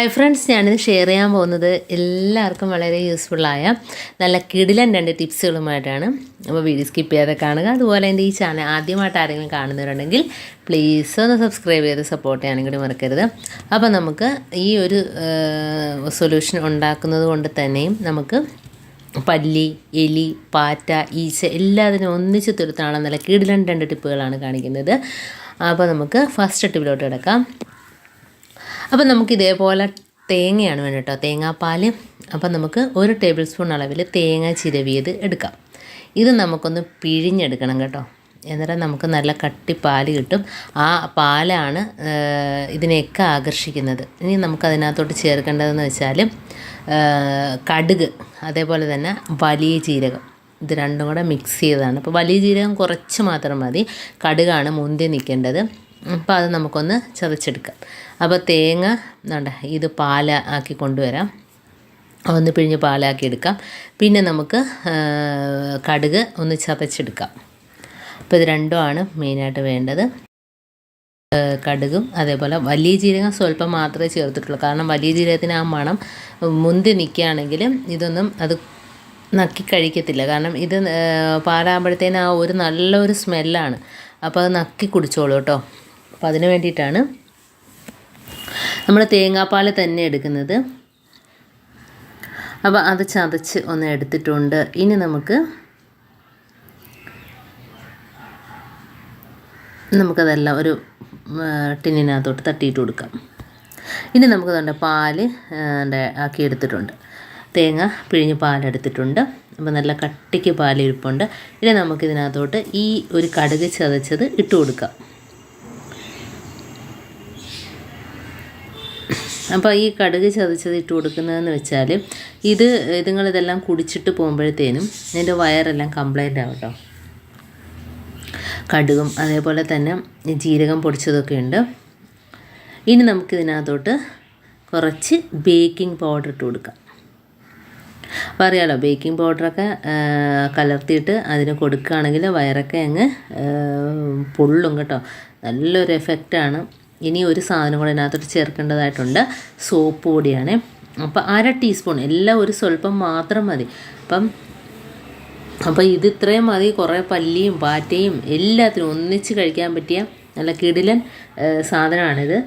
Hi friends ഞാനിത് share ചെയ്യാൻ പോകുന്നത് എല്ലാവർക്കും വളരെ യൂസ്ഫുള്ളായ നല്ല കിടിലൻ രണ്ട് ടിപ്സുകളുമായിട്ടാണ് അപ്പോൾ വീഡിയോ സ്കിപ്പ് ചെയ്യാതെ കാണുക. അതുപോലെ എന്റെ ഈ ചാനൽ ആദ്യമായിട്ട് ആരെങ്കിലും കാണുന്നവരുണ്ടെങ്കിൽ പ്ലീസ് ഒന്ന് സബ്സ്ക്രൈബ് ചെയ്ത് സപ്പോർട്ട് ചെയ്യാനും കൂടി മറക്കരുത്. അപ്പോൾ നമുക്ക് ഈ ഒരു സൊല്യൂഷൻ ഉണ്ടാക്കുന്നത് കൊണ്ട് തന്നെയും നമുക്ക് പല്ലി എലി പാറ്റ ഈച്ച എല്ലാത്തിനും ഒന്നിച്ച് തുരുത്താണ് നല്ല കിടിലൻ രണ്ട് ടിപ്പുകളാണ് കാണിക്കുന്നത്. അപ്പോൾ നമുക്ക് ഫസ്റ്റ് ടിപ്പിലോട്ട് കിടക്കാം. അപ്പം നമുക്ക് ഇതേപോലെ തേങ്ങയാണ് വേണ്ടത് കേട്ടോ തേങ്ങാപ്പാൽ അപ്പം നമുക്ക് ഒരു ടേബിൾ സ്പൂൺ അളവിൽ തേങ്ങ ചിരവിയത് എടുക്കാം. ഇത് നമുക്കൊന്ന് പിഴിഞ്ഞെടുക്കണം കേട്ടോ. എന്നിട്ട് നമുക്ക് നല്ല കട്ടി പാൽ കിട്ടും. ആ പാലാണ് ഇതിനെയൊക്കെ ആകർഷിക്കുന്നത്. ഇനി നമുക്ക് അതിനകത്തോട്ട് ചേർക്കേണ്ടതെന്ന് വെച്ചാൽ കടുക് അതേപോലെ തന്നെ വലിയ ജീരകം. ഇത് രണ്ടും കൂടെ മിക്സ് ചെയ്തതാണ്. അപ്പോൾ വലിയ ജീരകം കുറച്ച് മാത്രം മതി. കടുകാണ് മുന്തി നിൽക്കേണ്ടത്. അപ്പോൾ അത് നമുക്കൊന്ന് ചതച്ചെടുക്കാം. അപ്പോൾ തേങ്ങ വേണ്ട ഇത് പാല ആക്കി കൊണ്ടുവരാം. ഒന്ന് പിഴിഞ്ഞ് പാലാക്കി എടുക്കാം. പിന്നെ നമുക്ക് കടുക് ഒന്ന് ചതച്ചെടുക്കാം. അപ്പോൾ ഇത് രണ്ടുമാണ് മെയിനായിട്ട് വേണ്ടത്. കടുകും അതേപോലെ വലിയ ജീരകം സ്വല്പം മാത്രമേ ചേർത്തിട്ടുള്ളൂ. കാരണം വലിയ ജീരകത്തിന് ആ മണം മുന്തി നിൽക്കുകയാണെങ്കിൽ ഇതൊന്നും അത് നക്കി കഴിക്കത്തില്ല. കാരണം ഇത് പാലാകുമ്പോഴത്തേന് ആ ഒരു നല്ലൊരു സ്മെല്ലാണ് അപ്പോൾ അത് നക്കി കുടിച്ചോളൂ കേട്ടോ. അപ്പോൾ അതിന് വേണ്ടിയിട്ടാണ് നമ്മൾ തേങ്ങാപ്പാൽ തന്നെ എടുക്കുന്നത്. അപ്പോൾ അത് ചതച്ച് ഒന്ന് എടുത്തിട്ടുണ്ട്. ഇനി നമുക്ക് നമുക്കതെല്ലാം ഒരു ടിന്നിനകത്തോട്ട് തട്ടിയിട്ട് കൊടുക്കാം. ഇനി നമുക്ക് തന്നെ പാൽ ആക്കി എടുത്തിട്ടുണ്ട്. തേങ്ങ പിഴിഞ്ഞ് പാലെടുത്തിട്ടുണ്ട് അപ്പോൾ നല്ല കട്ടിക്ക് പാലിരിപ്പുണ്ട് ഇനി നമുക്കിതിനകത്തോട്ട് ഈ ഒരു കടുക് ചതച്ചത് ഇട്ട് കൊടുക്കാം. അപ്പോൾ ഈ കടുക് ചതച്ചത് ഇട്ട് കൊടുക്കുന്നതെന്ന് വെച്ചാൽ ഇത് ഇതുങ്ങളിതെല്ലാം കുടിച്ചിട്ട് പോകുമ്പോഴത്തേനും ഇതിന്റെ വയറെല്ലാം കംപ്ലൈന്റ് ആവട്ടോ കടുകും അതേപോലെ തന്നെ ജീരകം പൊടിച്ചതൊക്കെ ഉണ്ട്. ഇനി നമുക്കിതിനകത്തോട്ട് കുറച്ച് ബേക്കിംഗ് പൗഡർ ഇട്ട് കൊടുക്കാം. അപ്പോൾ അറിയാലോ ബേക്കിംഗ് പൗഡറൊക്കെ കലർത്തിയിട്ട് അതിന് കൊടുക്കുകയാണെങ്കിൽ വയറൊക്കെ അങ്ങ് പൊള്ളും കേട്ടോ. നല്ലൊരു എഫക്റ്റാണ് ഇനി ഒരു സാധനം കൂടെ അതിനകത്തോട്ട് ചേർക്കേണ്ടതായിട്ടുണ്ട് സോപ്പ് പൊടിയാണ്. അപ്പോൾ അര ടീസ്പൂൺ എല്ലാം ഒരു സ്വല്പം മാത്രം മതി. അപ്പം അപ്പോൾ ഇത് ഇത്രയും മതി. കുറേ പല്ലിയും പാറ്റയും എല്ലാത്തിനും ഒന്നിച്ച് കഴിക്കാൻ പറ്റിയ നല്ല കിടിലൻ സാധനമാണിത്.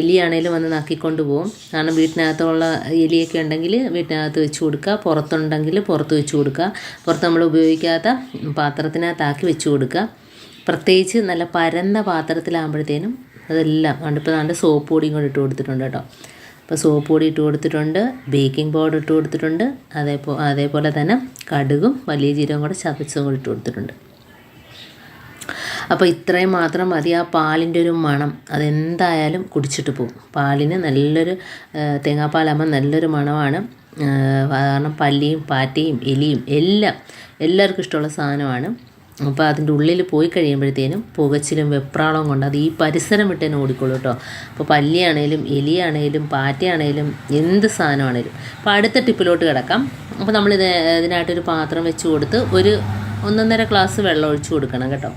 എലിയാണേലും വന്ന് നക്കിക്കൊണ്ട് പോകും കാരണം വീട്ടിനകത്തുള്ള എലിയൊക്കെ ഉണ്ടെങ്കിൽ വീട്ടിനകത്ത് വെച്ച് കൊടുക്കുക. പുറത്തുണ്ടെങ്കിൽ പുറത്ത് വെച്ച് കൊടുക്കുക. പുറത്ത് നമ്മൾ ഉപയോഗിക്കാത്ത പാത്രത്തിനകത്താക്കി വെച്ച് കൊടുക്കുക. പ്രത്യേകിച്ച് നല്ല പരന്ന പാത്രത്തിലാകുമ്പോഴത്തേനും അതെല്ലാം കണ്ടിപ്പോൾ നല്ല സോപ്പ് പൊടിയും കൂടി ഇട്ട് കൊടുത്തിട്ടുണ്ട് കേട്ടോ. അപ്പോൾ സോപ്പ് പൊടി ഇട്ട് കൊടുത്തിട്ടുണ്ട് ബേക്കിംഗ് പൗഡർ ഇട്ട് കൊടുത്തിട്ടുണ്ട് അതേപോ അതേപോലെ തന്നെ കടുകും വലിയ ജീരകം കൂടെ ചതച്ചതും കൂടി ഇട്ട് കൊടുത്തിട്ടുണ്ട്. അപ്പോൾ ഇത്രയും മാത്രം മതി ആ പാലിന്റെ ഒരു മണം. അതെന്തായാലും കുടിച്ചിട്ട് പോകും പാലിന് നല്ലൊരു തേങ്ങാപ്പാലാകുമ്പോൾ നല്ലൊരു മണമാണ്. കാരണം പല്ലിയും പാറ്റയും എലിയും എല്ലാം എല്ലാവർക്കും ഇഷ്ടമുള്ള സാധനമാണ്. അപ്പോൾ അതിന്റെ ഉള്ളിൽ പോയി കഴിയുമ്പോഴത്തേനും പുകച്ചിലും വെപ്രാളവും കൊണ്ട് അത് ഈ പരിസരം വിട്ട് തന്നെ ഓടിക്കോളൂ കേട്ടോ. അപ്പോൾ പല്ലിയാണേലും എലിയാണേലും പാറ്റയാണേലും എന്ത് സാധനമാണേലും. അപ്പോൾ അടുത്ത ടിപ്പിലോട്ട് കിടക്കാം. അപ്പോൾ നമ്മൾ ഇത് ഇതിനായിട്ടൊരു പാത്രം വെച്ച് കൊടുത്ത് ഒരു ഒന്നൊന്നര ഗ്ലാസ് വെള്ളം ഒഴിച്ച് കൊടുക്കണം കേട്ടോ.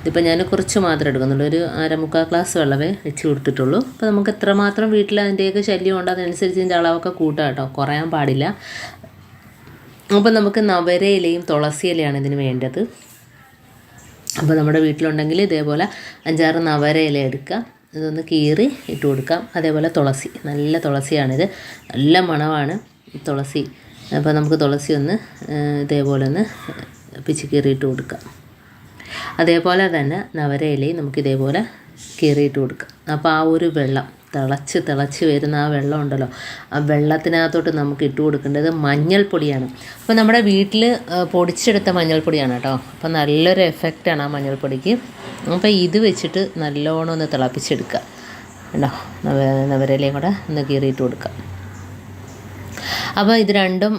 ഇതിപ്പോൾ ഞാൻ കുറച്ച് മാത്രം എടുക്കുന്നുള്ളൂ. ഒരു അരമുക്കാൽ ഗ്ലാസ് വെള്ളമേ വെച്ച് കൊടുത്തിട്ടുള്ളൂ. അപ്പോൾ നമുക്ക് എത്രമാത്രം വീട്ടിൽ അതിന്റെയൊക്കെ ശല്യം ഉണ്ടോ അതനുസരിച്ച് ഇതിന്റെ അളവൊക്കെ കൂട്ടാം കേട്ടോ. കുറയാൻ പാടില്ല. അപ്പോൾ നമുക്ക് നവരയിലയും തുളസി ഇലയാണ് ഇതിന് വേണ്ടത്. അപ്പോൾ നമ്മുടെ വീട്ടിലുണ്ടെങ്കിൽ ഇതേപോലെ അഞ്ചാറ് നവര ഇല എടുക്കുക. ഇതൊന്ന് കീറി ഇട്ട് കൊടുക്കാം. അതേപോലെ തുളസി. നല്ല തുളസിയാണിത്. നല്ല മണമാണ് തുളസി. അപ്പോൾ നമുക്ക് തുളസി ഒന്ന് ഇതേപോലെ ഒന്ന് പിച്ച് കീറിയിട്ട് കൊടുക്കാം. അതേപോലെ തന്നെ നവര ഇലയും നമുക്ക് ഇതേപോലെ കീറിയിട്ട് കൊടുക്കാം. അപ്പോൾ ആ ഒരു വെള്ളം തിളച്ച് തിളച്ച് വരുന്ന ആ വെള്ളം ഉണ്ടല്ലോ. ആ വെള്ളത്തിനകത്തോട്ട് നമുക്ക് ഇട്ട് കൊടുക്കേണ്ടത് മഞ്ഞൾപ്പൊടിയാണ്. അപ്പോൾ നമ്മുടെ വീട്ടിൽ പൊടിച്ചെടുത്ത മഞ്ഞൾപ്പൊടിയാണ് കേട്ടോ. അപ്പോൾ നല്ലൊരു എഫക്റ്റാണ് ആ മഞ്ഞൾപ്പൊടിക്ക്. അപ്പോൾ ഇത് വെച്ചിട്ട് നല്ലോണം ഒന്ന് തിളപ്പിച്ചെടുക്കുക. കേട്ടോ നവരയിലേയും കൂടെ ഒന്ന് കീറിയിട്ട് കൊടുക്കുക. അപ്പോൾ ഇത് രണ്ടും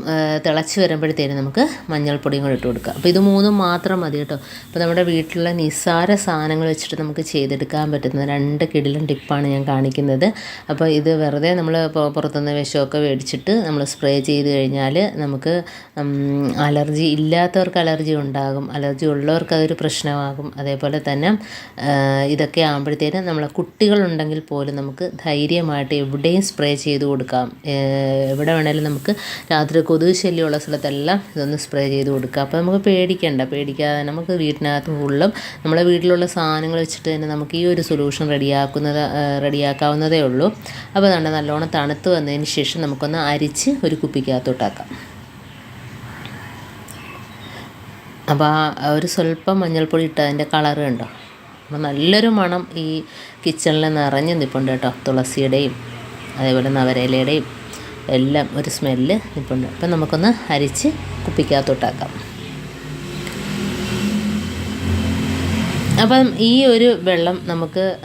തിളച്ച് വരുമ്പോഴത്തേനും നമുക്ക് മഞ്ഞൾപ്പൊടിയും കൂടി ഇട്ട് കൊടുക്കുക അപ്പോൾ ഇത് മൂന്നും മാത്രം മതി കേട്ടോ. അപ്പോൾ നമ്മുടെ വീട്ടിലുള്ള നിസ്സാര സാധനങ്ങൾ വെച്ചിട്ട് നമുക്ക് ചെയ്തെടുക്കാൻ പറ്റുന്ന രണ്ട് കിടിലും ടിപ്പാണ് ഞാൻ കാണിക്കുന്നത്. അപ്പോൾ ഇത് വെറുതെ നമ്മൾ പുറത്തുനിന്ന് വിഷമൊക്കെ മേടിച്ചിട്ട് നമ്മൾ സ്പ്രേ ചെയ്ത് കഴിഞ്ഞാൽ നമുക്ക് അലർജി ഇല്ലാത്തവർക്ക് അലർജി ഉണ്ടാകും. അലർജി ഉള്ളവർക്ക് അതൊരു പ്രശ്നമാകും. അതേപോലെ തന്നെ ഇതൊക്കെ ആകുമ്പോഴത്തേനും നമ്മളെ കുട്ടികളുണ്ടെങ്കിൽ പോലും നമുക്ക് ധൈര്യമായിട്ട് എവിടെയും സ്പ്രേ ചെയ്ത് കൊടുക്കാം. എവിടെ വേണേലും നമുക്ക് രാത്രി കൊതുക് ശല്യമുള്ള സ്ഥലത്തെല്ലാം ഇതൊന്ന് സ്പ്രേ ചെയ്ത് കൊടുക്കുക. അപ്പോൾ നമുക്ക് പേടിക്കണ്ട പേടിക്കാതെ നമുക്ക് വീട്ടിനകത്ത് ഫുള്ളും നമ്മുടെ വീട്ടിലുള്ള സാധനങ്ങൾ വെച്ചിട്ട് തന്നെ നമുക്ക് ഈ ഒരു സൊല്യൂഷൻ റെഡിയാക്കുന്നത് റെഡിയാക്കാവുന്നതേ ഉള്ളൂ. അപ്പോൾ അതുകൊണ്ട് നല്ലോണം തണുത്ത് വന്നതിന് ശേഷം നമുക്കൊന്ന് അരിച്ച് ഒരു കുപ്പിക്കകത്തോട്ടാക്കാം. അപ്പോൾ ആ ഒരു സ്വല്പം മഞ്ഞൾപ്പൊടി ഇട്ട് അതിന്റെ കളറ് കണ്ടോ? അപ്പോൾ നല്ലൊരു മണം ഈ കിച്ചണിൽ നിറഞ്ഞ് നിൽപ്പുണ്ട് കേട്ടോ. തുളസിയുടെയും അതേപോലെ നവരയിലയുടെയും എല്ലാം ഒരു സ്മെല്ല് നിൽപ്പുണ്ട് അപ്പം നമുക്കൊന്ന് അരിച്ച് കുപ്പിക്കകത്തോട്ടാക്കാം. അപ്പം ഈ ഒരു വെള്ളം നമുക്ക്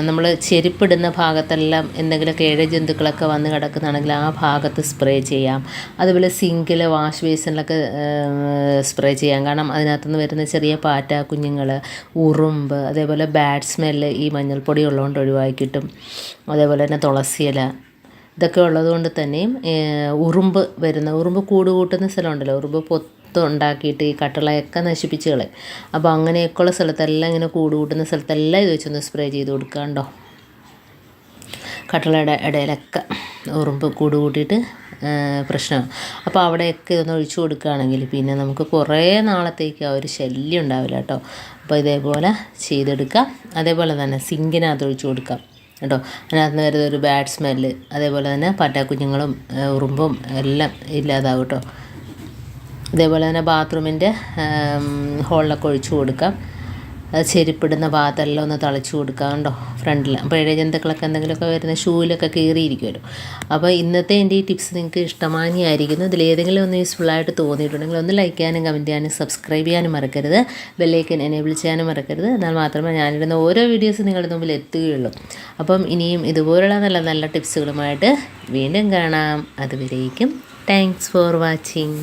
നമ്മൾ ചെരുപ്പിടുന്ന ഭാഗത്തെല്ലാം എന്തെങ്കിലും കേഴ ജന്തുക്കളൊക്കെ വന്ന് കിടക്കുന്നതാണെങ്കിൽ ആ ഭാഗത്ത് സ്പ്രേ ചെയ്യാം. അതുപോലെ സിങ്കിൽ വാഷ് ബേസിനിലൊക്കെ സ്പ്രേ ചെയ്യാം. കാരണം അതിനകത്തുനിന്ന് വരുന്ന ചെറിയ പാറ്റ കുഞ്ഞുങ്ങൾ ഉറുമ്പ് അതേപോലെ ബാഡ് സ്മെല്ല് ഈ മഞ്ഞൾപ്പൊടി ഉള്ളതുകൊണ്ട് ഒഴിവാക്കിയിട്ടും അതേപോലെ തന്നെ തുളസിയില ഇതൊക്കെ ഉള്ളതുകൊണ്ട് തന്നെയും ഏഹ്, ഉറുമ്പ് വരുന്ന ഉറുമ്പ് കൂട് കൂട്ടുന്ന സ്ഥലമുണ്ടല്ലോ. ഉറുമ്പ് പൊത്ത് ഉണ്ടാക്കിയിട്ട് ഈ കട്ടളയൊക്കെ നശിപ്പിച്ച് കളയും അപ്പോൾ അങ്ങനെയൊക്കെയുള്ള സ്ഥലത്തെല്ലാം ഇങ്ങനെ കൂട് കൂട്ടുന്ന സ്ഥലത്തെല്ലാം ഇത് വെച്ചൊന്ന് സ്പ്രേ ചെയ്ത് കൊടുക്കാണ്ടോ കട്ടളയുടെ ഇടയിലൊക്കെ ഉറുമ്പ് കൂട് കൂട്ടിയിട്ട് പ്രശ്നമാണ്. അപ്പോൾ അവിടെയൊക്കെ ഇതൊന്ന് ഒഴിച്ചു കൊടുക്കുകയാണെങ്കിൽ പിന്നെ നമുക്ക് കുറേ നാളത്തേക്ക് ആ ഒരു ശല്യം ഉണ്ടാവില്ല കേട്ടോ. അപ്പോൾ ഇതേപോലെ ചെയ്തെടുക്കാം. അതേപോലെ തന്നെ സിങ്കിനകത്ത് ഒഴിച്ചു കൊടുക്കാം. കേട്ടോ? അതിനകത്ത് വരുന്ന ഒരു ബാഡ് സ്മെല്ല് അതേപോലെ തന്നെ പറ്റാക്കുഞ്ഞുങ്ങളും ഉറുമ്പും എല്ലാം ഇല്ലാതാവും കേട്ടോ. ഇതേപോലെ തന്നെ ബാത്റൂമിന്റെ ഹോളിലൊക്കെ ഒഴിച്ചു കൊടുക്കാം. ചെരുപ്പിടുന്ന ഒന്ന് തളിച്ചു കൊടുക്കാം കേട്ടോ ഫ്രണ്ടിൽ. പഴയ ജന്തുക്കളൊക്കെ എന്തെങ്കിലുമൊക്കെ വരുന്ന ഷൂവിലൊക്കെ കയറിയിരിക്കുമല്ലോ അപ്പോൾ ഇന്നത്തെ എന്റെ ഈ ടിപ്സ് നിങ്ങൾക്ക് ഇഷ്ടമാനിയായിരിക്കുന്നു. ഇതിലേതെങ്കിലും ഒന്ന് യൂസ്ഫുള്ളായിട്ട് തോന്നിയിട്ടുണ്ടെങ്കിൽ ഒന്ന് ലൈക്ക് ചെയ്യാനും കമന്റ് ചെയ്യാനും സബ്സ്ക്രൈബ് ചെയ്യാനും മറക്കരുത്. ബെല്ലൈക്കൻ എനേബിൾ ചെയ്യാനും മറക്കരുത്. എന്നാൽ മാത്രമേ ഞാനിടുന്ന ഓരോ വീഡിയോസും നിങ്ങളുടെ മുമ്പിൽ എത്തുകയുള്ളൂ. അപ്പം ഇനിയും ഇതുപോലുള്ള നല്ല നല്ല ടിപ്സുകളുമായിട്ട് വീണ്ടും കാണാം. അതുവരേക്കും താങ്ക്സ് ഫോർ വാച്ചിങ്